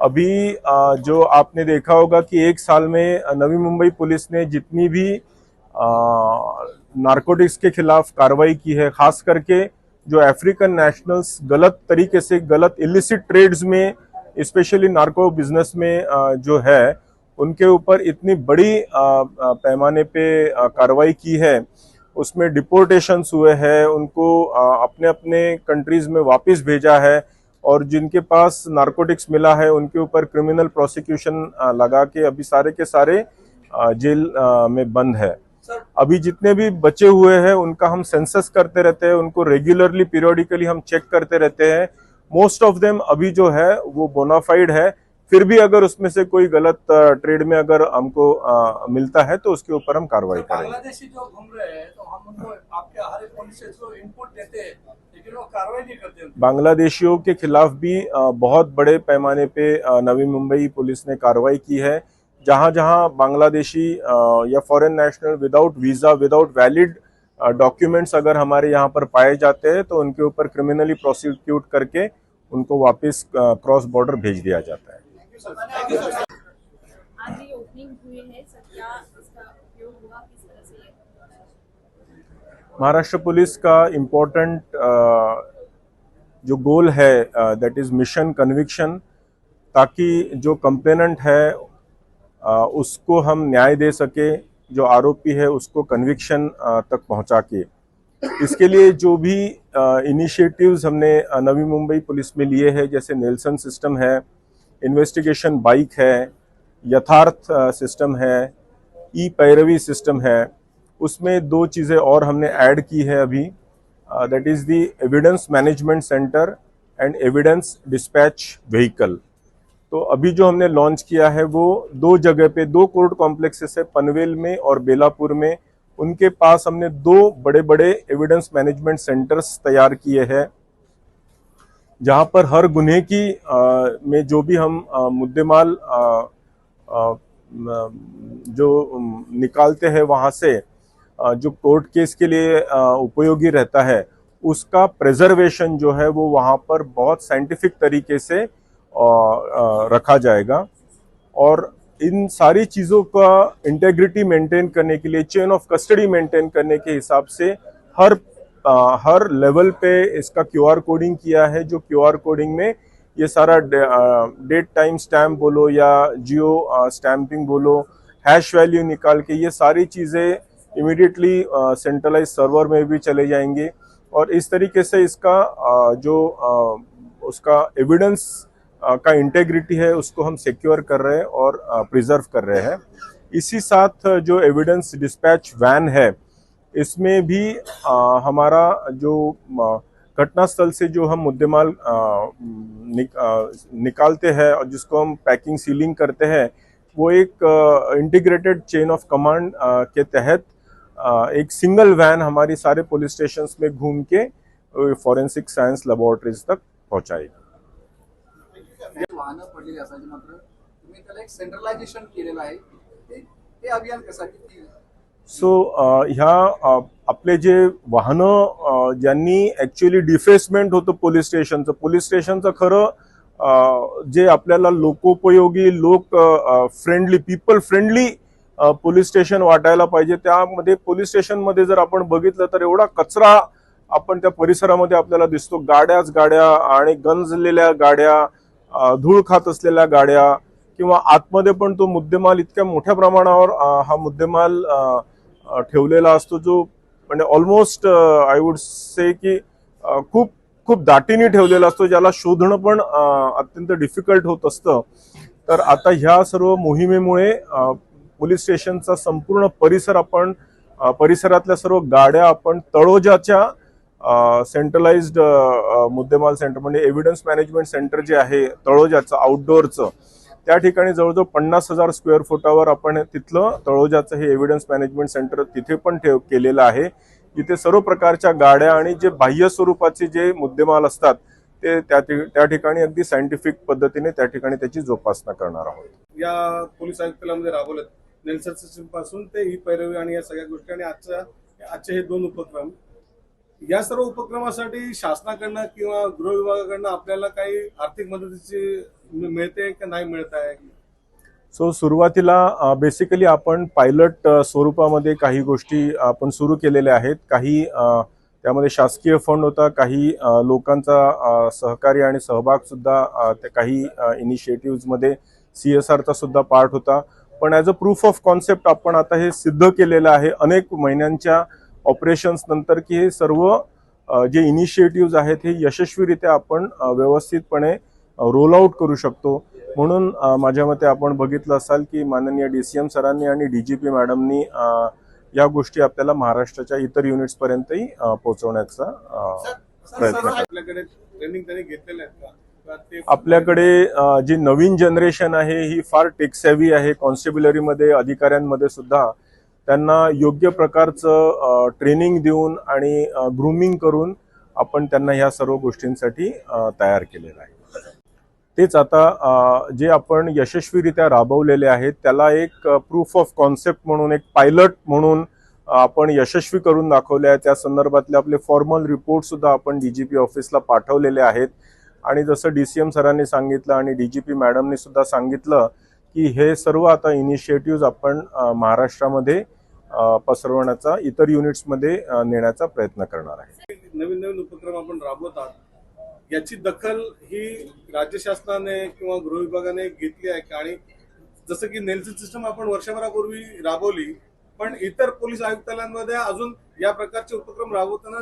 अभी जो आपने देखा होगा कि एक साल में नवी मुंबई पुलिस ने जितनी भी नारकोटिक्स के खिलाफ कार्रवाई की है, खास करके जो अफ्रीकन नेशनल्स गलत तरीके से, गलत इलिसिट ट्रेड्स में स्पेशली नार्को बिज़नेस में जो है, उनके ऊपर इतनी बड़ी पैमाने पे कार्रवाई की है। उसमें डिपोर्टेशंस हुए हैं, उनको अपने अपने कंट्रीज़ में वापस भेजा है। और जिनके पास नारकोटिक्स मिला है उनके ऊपर क्रिमिनल प्रोसिक्यूशन लगा के अभी सारे के सारे जेल में बंद है। अभी जितने भी बचे हुए हैं उनका हम सेंसस करते रहते हैं उनको रेगुलरली पीरियोडिकली हम चेक करते रहते हैं। मोस्ट ऑफ़ देम अभी जो है वो बोनाफाइड है। फिर भी अगर उसमें से कोई गलत ट्रेड में अगर हमको मिलता है तो उसके ऊपर हम कार्रवाई करेंगे। जो घूम रहे हैं तो हम उनको आपके हर एक पुलिस इनपुट देते हैं लेकिन वो कार्रवाई नहीं करते उन पे। बांग्लादेशियों के खिलाफ भी बहुत बड़े पैमाने पे नवी मुंबई पुलिस ने कार्रवाई की है। जहाँ जहाँ बांग्लादेशी या foreign national without visa without valid documents अगर हमारे यहाँ पर पाए जाते हैं तो उनके ऊपर क्रिमिनली प्रोसिक्यूट करके उनको वापस क्रॉस बॉर्डर भेज दिया जाता है। महाराष्ट्र पुलिस का इम्पोर्टेंट जो गोल है दैट इज़ मिशन कन्विक्शन ताकि जो कंप्लेनेंट है उसको हम न्याय दे सके, जो आरोपी है, उसको कन्विक्शन तक पहुँचा के। इसके लिए जो भी इनिशिएटिव्स हमने नवी मुंबई पुलिस में लिए हैं, जैसे नेल्सन सिस्टम है इन्वेस्टिगेशन बाइक है, यथार्थ सिस्टम है ई पैरवी सिस्टम है, उसमें दो चीज़ें और हमने ऐड की है अभी that is the evidence management centre and evidence dispatch vehicle तो अभी जो हमने लॉन्च किया है, वो दो जगह पे, दो कोर्ट कॉम्प्लेक्सेस है, पनवेल में और बेलापुर में, उनके पास हमने दो बड़े बड़े एविडेंस मैनेजमेंट सेंटर्स तैयार किए हैं। जहाँ पर हर गुन्हे की अ, में जो भी हम मुद्देमाल जो निकालते हैं वहाँ से अ, जो कोर्ट केस के लिए अ, उपयोगी रहता है उसका प्रिजर्वेशन जो है वो वहाँ पर बहुत साइंटिफिक तरीके से अ, अ, रखा जाएगा। और इन सारी चीज़ों का इंटेग्रिटी मेंटेन करने के लिए चेन ऑफ़ कस्टडी मेंटेन करने के हिसाब से हर अ, हर लेवल पे इसका क्यूआर कोडिंग किया है जो क्यूआर कोडिंग में ये सारा डेट टाइम स्टैम्प बोलो या जियो स्टैम्पिंग बोलो हैश वैल्यू निकाल के ये सारी चीज़ें इमीडिएटली सेंट्रलाइज सर्वर में भी चले जाएँगे। और इस तरीके से इसका अ, जो अ, उसका एविडेंस का इंटेग्रिटी है उसको हम सिक्योर कर रहे हैं और प्रिजर्व कर रहे हैं। इसी साथ जो एविडेंस डिस्पैच वैन है इसमें भी अ, हमारा जो घटनास्थल से जो हम मुद्देमाल निक, निकालते हैं और जिसको हम पैकिंग सीलिंग करते हैं वो एक इंटीग्रेटेड चेन ऑफ़ कमांड के तहत अ, एक सिंगल वैन हमारी सारे पुलिस स्टेशन में घूम के फॉरेंसिक साइंस लेबोरेटरीज तक पहुंचाएगी। वाहनं केलेलं आहे ते अभियान कशासाठी सो uh, ह्या uh, आपले जे वाहनं uh, ज्यांनी ॲक्च्युली डिफेसमेंट होतं पोलीस स्टेशनचं पोलीस स्टेशनचं खरं जे आपल्याला लोकोपयोगी लोक friendly people friendly police station वाटायला पाहिजे. त्यामध्ये पोलीस स्टेशनमध्ये जर आपण बघितलं तर एवढा कचरा आपण त्या परिसरामध्ये आपल्याला दिसतो. गाड्याच गाड्या आणि गंजलेल्या गाड्या धूळ खात असलेल्या गाड्या किंवा आतमध्ये पण तो मुद्देमाल इतक्या मोठ्या प्रमाणावर हा मुद्देमाल ठेवलेला असतो जो म्हणजे ऑलमोस्ट आय वुड से की खूप खूप दाटीने ठेवलेला असतो ज्याला शोधणं पण अत्यंत डिफिकल्ट होत असतं. तर आता ह्या सर्व मोहिमेमुळे पोलीस स्टेशनचा संपूर्ण परिसर आपण परिसरातल्या सर्व गाड्या आपण तळोजाच्या सेंट्रलाइज्ड मुद्देमाल सेंटर म्हणजे एव्हिडन्स मॅनेजमेंट सेंटर जे आहे तळोजाचं आउटडोअरचं त्या ठिकाणी जवळजवळ पन्नास हजार स्क्वेअर फुटावर आपण तिथलं तळोजाचं हे एव्हिडन्स मॅनेजमेंट सेंटर तिथे पण ठेव केलेलं आहे. जिथे सर्व प्रकारच्या गाड्या आणि जे बाह्य स्वरूपाचे जे मुद्देमाल असतात ते त्या त्या ठिकाणी अगदी सायंटिफिक पद्धतीने त्या ठिकाणी त्याची जोपासना करणार आहोत. या पोलीस आयुक्तालयामध्ये म्हणजे राबवलं. नेल्सन सिस्टमपासून ते ही पैरवी आणि या सगळ्या गोष्टी आणि आजच्या आजचे हे दोन उपक्रम. या सर्व उपक्रमासाठी शासनाकडनं किंवा गृह विभागाकडनं आपल्याला काही आर्थिक मदतीची मिळते का नाही मिळत आहे? सो सुरुवातीला बेसिकली आपण पायलट स्वरूपामध्ये काही गोष्टी आपण सुरू केलेल्या आहेत. काही त्यामध्ये शासकीय फंड होता काही लोकांचा सहकार्य आणि सहभाग सुद्धा त्या काही इनिशिएटिव्हमध्ये सी एस आरचा सुद्धा पार्ट होता. पण as a proof of concept आपण आता हे सिद्ध केलेलं आहे. अनेक महिन्यांच्या ऑपरेशन्स नंतर की हे सर्व जे इनिशिएटिव्ह आहेत हे यशस्वीरित्या आपण व्यवस्थितपणे रोल आउट करू शकतो. म्हणून माझ्या मते आपण बघितलं असाल की माननीय डी सी एम सरांनी आणि डी जी पी मॅडमनी या गोष्टी आपल्याला महाराष्ट्राच्या इतर युनिट्सपर्यंतही पोहोचवण्याचा प्रयत्न. आपल्याकडे जी नवीन जनरेशन आहे ही फार टेक्सॅव्ही आहे. कॉन्स्टेब्युलरीमध्ये अधिकाऱ्यांमध्ये सुद्धा त्यांना योग्य प्रकारचं ट्रेनिंग देऊन आणि ग्रूमिंग करून आपण त्यांना ह्या सर्व गोष्टींसाठी तयार केलेलं आहे. तेच आता जे आपण यशस्वीरित्या राबवलेले आहेत त्याला एक प्रूफ ऑफ कॉन्सेप्ट म्हणून एक पायलट म्हणून आपण यशस्वी करून दाखवले आहे त्या संदर्भातले आपले फॉर्मल रिपोर्ट सुद्धा आपण पी ऑफिसला पाठवलेले आहेत. आणि जसं डी सी एम सरांनी सांगितलं आणि डी जी पी मॅडमनी सुद्धा सांगितलं की हे सर्व आता इनिशिएटिव्ह आपण महाराष्ट्रामध्ये पसरवण्याचा इतर युनिट्समध्ये नेण्याचा प्रयत्न करणार आहे. नवीन नवीन उपक्रम आपण राबवत आहात. याची दखल ही राज्य शासनाने किंवा गृह विभागाने घेतली आहे का? आणि जसं की नेल्सन सिस्टम आपण वर्षभरापूर्वी राबवली पण इतर पोलीस आयुक्तालयांमध्ये अजून या प्रकारचे उपक्रम राबवताना